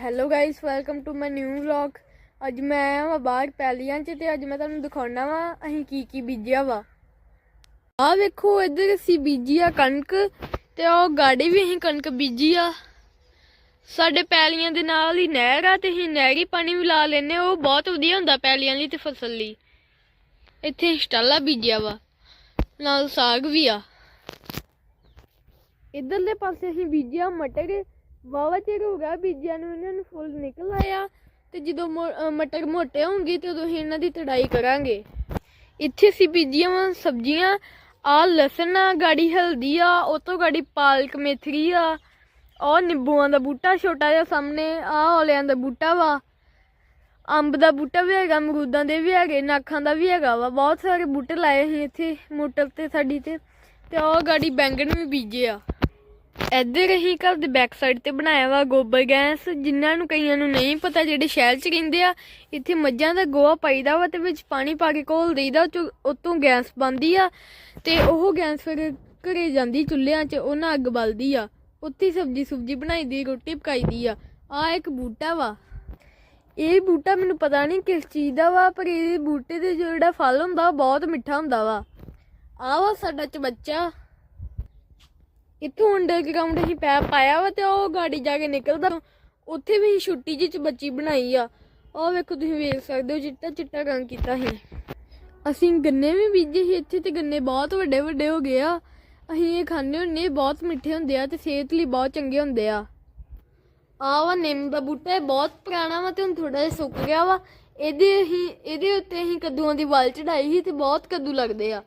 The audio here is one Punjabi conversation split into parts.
Hello guys welcome to my new vlog ਅੱਜ ਮੈਂ ਆਇਆ ਵਾਂ ਬਾਹਰ ਪੈਲੀਆਂ 'ਚ ਤੇ ਅੱਜ ਮੈਂ ਤੁਹਾਨੂੰ ਦਿਖਾਉਣਾ ਵਾ ਅਸੀਂ ਕੀ ਕੀ ਬੀਜਿਆ ਵਾ। ਆਹ ਵੇਖੋ, ਇੱਧਰ ਅਸੀਂ ਬੀਜੀ ਆ ਕਣਕ ਤੇ ਉਹ ਗਾੜੀ ਵੀ ਅਸੀਂ ਕਣਕ ਬੀਜੀ ਆ। ਸਾਡੇ ਪੈਲੀਆਂ ਦੇ ਨਾਲ ਹੀ ਨਹਿਰ ਆ ਤੇ ਅਸੀਂ ਨਹਿਰੀ ਪਾਣੀ ਵੀ ਲਾ ਲੈਨੇ ਉਹ ਬਹੁਤ ਵਧੀਆ ਹੁੰਦਾ ਪੈਲੀਆਂ ਲਈ ਤੇ ਫਸਲ ਲਈ। ਇੱਥੇ ਸਟਾਲਾ ਬੀਜਿਆ ਵਾ, ਨਾਲ ਸਾਗ ਵੀ ਆ। ਇਧਰਲੇ ਪਾਸੇ ਅਸੀਂ ਬੀਜਿਆ ਮਟਰ ਵਾਵਾ ਚਿਰ ਹੋ ਗਿਆ, ਬੀਜਿਆਂ ਨੂੰ ਇਹਨਾਂ ਨੂੰ ਫੁੱਲ ਨਿਕਲ ਆਇਆ ਤੇ ਜਦੋਂ ਮੋ- ਮਟਰ ਮੋਟੇ ਹੋਣਗੇ ਤੇ ਉਦੋਂ ਅਸੀਂ ਇਹਨਾਂ ਦੀ ਤੜਾਈ ਕਰਾਂਗੇ। ਇੱਥੇ ਅਸੀਂ ਬੀਜੀਆਂ ਵਾਂ ਸਬਜ਼ੀਆਂ, ਆ ਲਸਣ ਆ, ਗਾੜੀ ਹਲਦੀ ਆ, ਉਹ ਤੋਂ ਗਾੜੀ ਪਾਲਕ ਮੇਥਰੀ ਆ ਉਹ ਨਿੰਬੂਆਂ ਦਾ ਬੂਟਾ ਛੋਟਾ ਜਿਹਾ ਸਾਹਮਣੇ ਆ ਔਲਿਆਂ ਦਾ ਬੂਟਾ ਵਾ, ਅੰਬ ਦਾ ਬੂਟਾ ਵੀ ਹੈਗਾ, ਅਮਰੂਦਾਂ ਦੇ ਵੀ ਹੈਗੇ, ਨਾਖਾਂ ਦਾ ਵੀ ਹੈਗਾ ਵਾ, ਬਹੁਤ ਸਾਰੇ ਬੂਟੇ ਲਾਏ ਸੀ ਇੱਥੇ ਮੋਟਰ ਤੇ ਸਾਡੀ ਤੇ ਤੇ ਉਹ ਗਾੜੀ ਬੈਂਗਣ ਵੀ ਬੀਜੇ ਆ। ਇੱਧਰ ਅਸੀਂ ਘਰ ਦੇ ਬੈਕ ਸਾਈਡ ਤੇ ਬਣਾਇਆ ਵਾ ਗੋਬਰ ਗੈਸ, ਜਿਨ੍ਹਾਂ ਨੂੰ ਕਈਆਂ ਨੂੰ ਨਹੀਂ ਪਤਾ ਜਿਹੜੇ ਸ਼ਹਿਰ 'ਚ ਰਹਿੰਦੇ ਆ, ਇੱਥੇ ਮੱਝਾਂ ਦਾ ਗੋਹਾ ਪਾਈਦਾ ਵਾ ਤੇ ਵਿੱਚ ਪਾਣੀ ਪਾ ਕੇ ਘੋਲ ਦੇਈਦਾ ਉਹ ਤੋਂ ਗੈਸ ਬਣਦੀ ਆ ਤੇ ਉਹ ਗੈਸ ਫਿਰ ਘਰੇ ਜਾਂਦੀ ਚੁੱਲ੍ਹਿਆਂ 'ਚ ਉਹਨਾਂ ਅੱਗ ਬਲਦੀ ਆ। ਉੱਥੇ ਸਬਜੀ ਸੁਬਜੀ ਬਣਾਈਦੀ ਰੋਟੀ ਪਕਾਈਦੀ ਆ। ਆ ਇੱਕ ਬੂਟਾ ਵਾ। ਇਹ ਬੂਟਾ ਮੈਨੂੰ ਪਤਾ ਨਹੀਂ ਕਿਸ ਚੀਜ਼ ਦਾ ਵਾ, ਪਰ ਇਹ ਬੂਟੇ ਦੇ ਜਿਹੜਾ ਫਲ ਹੁੰਦਾ ਬਹੁਤ ਮਿੱਠਾ ਹੁੰਦਾ ਵਾ। ਆ ਵਾ ਸਾਡਾ ਚਬੱਚਾ ਇੱਥੋਂ ਅੰਡਰਗਰਾਉਂਡ ਅਸੀਂ ਪੈਪ ਪਾਇਆ ਵਾ ਤੇ ਉਹ ਗਾੜੀ ਜਾ ਕੇ ਨਿਕਲਦਾ ਉੱਥੇ ਵੀ ਛੁੱਟੀ ਜਿਹੀ ਚ ਬੱਚੀ ਬਣਾਈ ਆ। ਉਹ ਵੇਖੋ ਤੁਸੀਂ ਵੇਖ ਸਕਦੇ ਹੋ, ਚਿੱਟਾ ਚਿੱਟਾ ਰੰਗ ਕੀਤਾ ਸੀ। ਅਸੀਂ ਗੰਨੇ ਵੀ ਬੀਜੇ ਸੀ ਇੱਥੇ ਤੇ ਗੰਨੇ ਬਹੁਤ ਵੱਡੇ ਵੱਡੇ ਹੋ ਗਏ ਆ। ਅਸੀਂ ਇਹ ਖਾਂਦੇ ਹੁੰਨੇ ਬਹੁਤ ਮਿੱਠੇ ਹੁੰਦੇ ਆ ਤੇ ਸਿਹਤ ਲਈ ਬਹੁਤ ਚੰਗੇ ਹੁੰਦੇ ਆ। ਆ ਵਾ ਨਿੰਮ ਦਾ ਬੂਟਾ, ਇਹ ਬਹੁਤ ਪੁਰਾਣਾ ਵਾ ਤੇ ਹੁਣ ਥੋੜਾ ਜਿਹਾ ਸੁੱਕ ਗਿਆ ਵਾ। ਇਹਦੇ ਹੀ ਇਹਦੇ ਉੱਤੇ ਅਸੀਂ ਕੱਦੂਆਂ ਦੀ ਵੱਲ ਚੜਾਈ ਸੀ ਤੇ ਬਹੁਤ ਕੱਦੂ ਲੱਗਦੇ ਆ।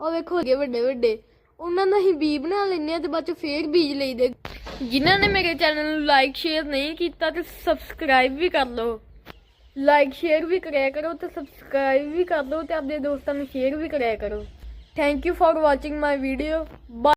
ਉਹ ਵੇਖੋ ਅੱਗੇ ਵੱਡੇ ਵੱਡੇ। ਉਹਨਾਂ ਦਾ ਹੀ ਬੀ ਬਣਾ ਲੈਂਦੇ ਆ ਤੇ ਬਾਅਦ ਚ ਫੇਰ ਬੀਜ ਲਈਦੇ। ਜਿਨ੍ਹਾਂ ਨੇ ਮੇਰੇ ਚੈਨਲ ਨੂੰ ਲਾਈਕ ਸ਼ੇਅਰ ਨਹੀਂ ਕੀਤਾ ਤੇ ਸਬਸਕ੍ਰਾਈਬ ਵੀ ਕਰ ਲਓ। ਲਾਈਕ ਸ਼ੇਅਰ ਵੀ ਕਰਿਆ ਕਰੋ ਤੇ ਸਬਸਕ੍ਰਾਈਬ ਵੀ ਕਰ ਲਓ ਤੇ ਆਪਣੇ ਦੋਸਤਾਂ ਨੂੰ ਸ਼ੇਅਰ ਵੀ ਕਰਿਆ ਕਰੋ। Thank you for watching my video